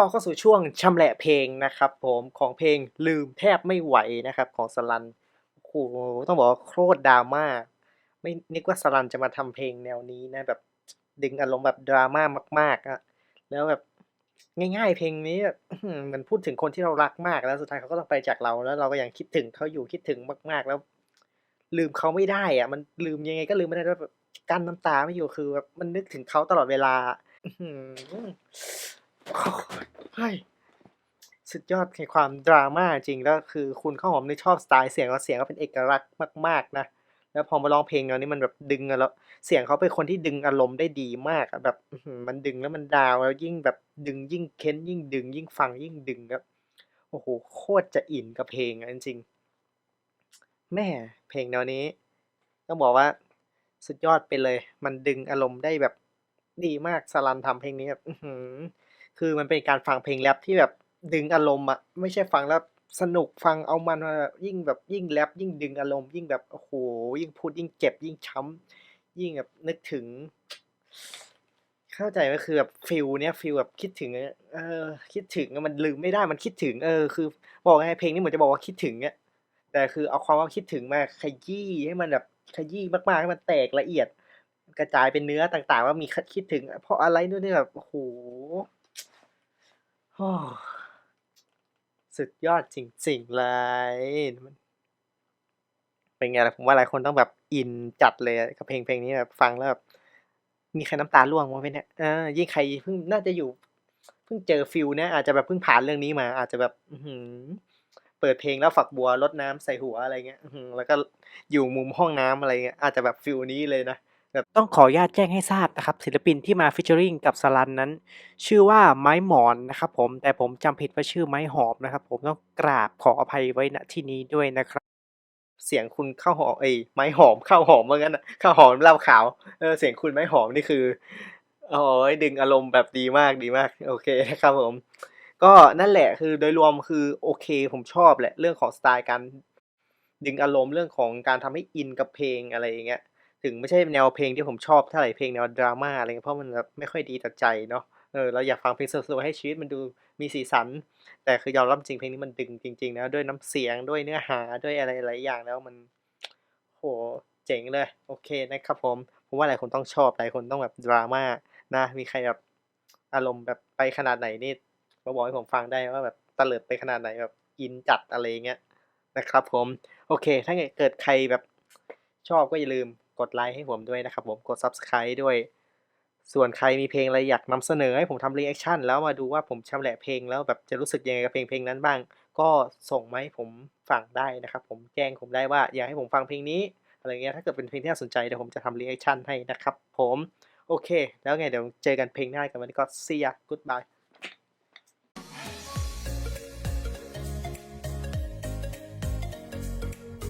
ก็เข้าสู่ช่วงชำแหละเพลงนะครับผมของเพลงลืมแทบไม่ไหวนะครับของสลันโอ้โหต้องบอกว่าโคตรดราม่าไม่นึกว่าสลันจะมาทำเพลงแนวนี้นะแบบดึงอารมณ์แบบดราม่ามากๆอะแล้วแบบง่ายๆ เพลงนี้แบบมันพูดถึงคนที่เรารักมากแล้วสุดท้ายเขาก็ต้องไปจากเราแล้วเราก็ยังคิดถึงเขาอยู่คิดถึงมากๆ แล้ว ลืมเขาไม่ได้อะมันลืมยังไงก็ลืมไม่ได้แบบกั้นน้ำตาไม่อยู่คือแบบมันนึกถึงเขาตลอดเวลา ฮ้ยสุดยอดแห่งความดราม่าจริงแล้วคือคุณข้าวหอมนี่ชอบสไตล์เสียงเขาเสียงเขาเป็นเอกลักษณ์มากๆนะแล้วพอมาร้องเพลงแนวนี้มันแบบดึงอะแล้วเสียงเขาเป็นคนที่ดึงอารมณ์ได้ดีมากแบบมันดึงแล้วมันดาวแล้วยิ่งแบบดึงยิ่งเค้นยิ่งดึง ยิ่งฟังยิ่งดึงครับโอ้โฮโคตรจะอินกับเพลงอะจริงๆแม่เพลงแนวนี้ต้องบอกว่าสุดยอดไปเลย มันดึงอารมณ์ได้แบบดีมากสลันทำเพลงนี้แบบ คือมันเป็นการฟังเพลงแรปที่แบบดึงอารมณ์อะไม่ใช่ฟังแล้วสนุกฟังเอามันมาแบบยิ่งแบบยิ่งแรปยิ่งดึงอารมณ์ยิ่งแบบโอ้โฮยิ่งพูดยิ่งเจ็บยิ่งช้ำยิ่งแบบนึกถึง เข้าใจไหมคือแบบฟีลเนี้ยฟีลแบบคิดถึงเออคิดถึงมันลืมไม่ได้มันคิดถึง เออ คือ บอกไงเพลงนี้เหมือนจะบอกว่าคิดถึงอะแต่คือเอาความว่าคิดถึงมาขยี้ให้มันแบบขยี้มากๆให้มันแตกละเอียด กระจายเป็นเนื้อต่างๆ ว่ามีคิดถึง เพราะอะไรนู่นนี่แบบโอ้โฮโอ้ สุดยอดจริงๆเลย เป็นไงล่ะผมว่าหลายคนต้องแบบอินจัดเลยกับเพลงเพลงนี้แบบฟังแล้วแบบมีใครน้ำตาร่วงบ้างไหมเนี่ย?เออยิ่งใครเพิ่งน่าจะอยู่เพิ่งเจอฟีลเนี้ยอาจจะแบบเพิ่งผ่านเรื่องนี้มา อาจจะแบบอืเปิดเพลงแล้วฝักบัวรดน้ำใส่หัวอะไรเงี้ยแล้วก็อยู่มุมห้องน้ำอะไรเงี้ยอาจจะแบบฟีลนี้เลยนะ แบบต้องขออนุญาตแจ้งให้ทราบนะครับ ศิลปินที่มา featuring กับสลันนั้น ชื่อว่าไม้หมอนนะครับผมแต่ผมจำผิดว่าชื่อไม้หอมนะครับ ผมต้องกราบขออภัยไว้ณที่นี้ด้วยนะครับ เสียงคุณข้าวหอมเอ๊ยไม้หอมข้าวหอมว่างั้นน่ะข้าวหอมเหล้าขาวเออเสียงคุณไม้หอมนี่คือโอ้โฮดึงอารมณ์แบบดีมากดีมาก โอเคนะครับผม ก็นั่นแหละคือโดยรวมคือโอเค ผมชอบแหละเรื่องของสไตล์การดึงอารมณ์เรื่องของการทำให้อินกับเพลงอะไรอย่างเงี้ย ถึงไม่ใช่แนวเพลงที่ผมชอบเท่าไหร่เพลงแนวดราม่าอะไรเงี้ยเพราะมันแบบไม่ค่อยดีต่อใจเนาะเออเราอยากฟังเพลงสนุกๆให้ชีวิตมันดูมีสีสัน แต่คือยอมรับจริงเพลงนี้มันดึงจริงๆนะด้วยน้ำเสียงด้วยเนื้อหาด้วยอะไรหลายอย่างแล้วมันโอ้โฮเจ๋งเลย โอเคนะครับผมผมว่าหลายคนต้องชอบหลายคนต้องแบบดราม่านะมีใครแบบอารมณ์แบบไปขนาดไหนนี่มาบอกให้ผมฟังได้ว่าแบบเตลิดไปขนาดไหนแบบอินจัดอะไรเงี้ยนะครับผม โอเค ถ้าเกิดใครแบบชอบก็อย่าลืม กดไลก์ให้ผมด้วยนะครับผมกด Subscribe ด้วย ส่วนใครมีเพลงอะไรอยากนำเสนอให้ผมทำรีแอกชั่นแล้วมาดูว่าผมชำแหละเพลงแล้วแบบจะรู้สึกยังไงกับเพลงเพลงนั้นบ้าง ก็ส่งมาให้ผมฟังได้นะครับผมแจ้งผมได้ว่าอยากให้ผมฟังเพลงนี้อะไรเงี้ยถ้าเกิดเป็นเพลงที่น่าสนใจเดี๋ยวผมจะทำรีแอกชั่นให้นะครับผมโอเค แล้วไงเดี๋ยวเจอกันเพลงหน้ากับวันนี้ก็ See ya Goodbye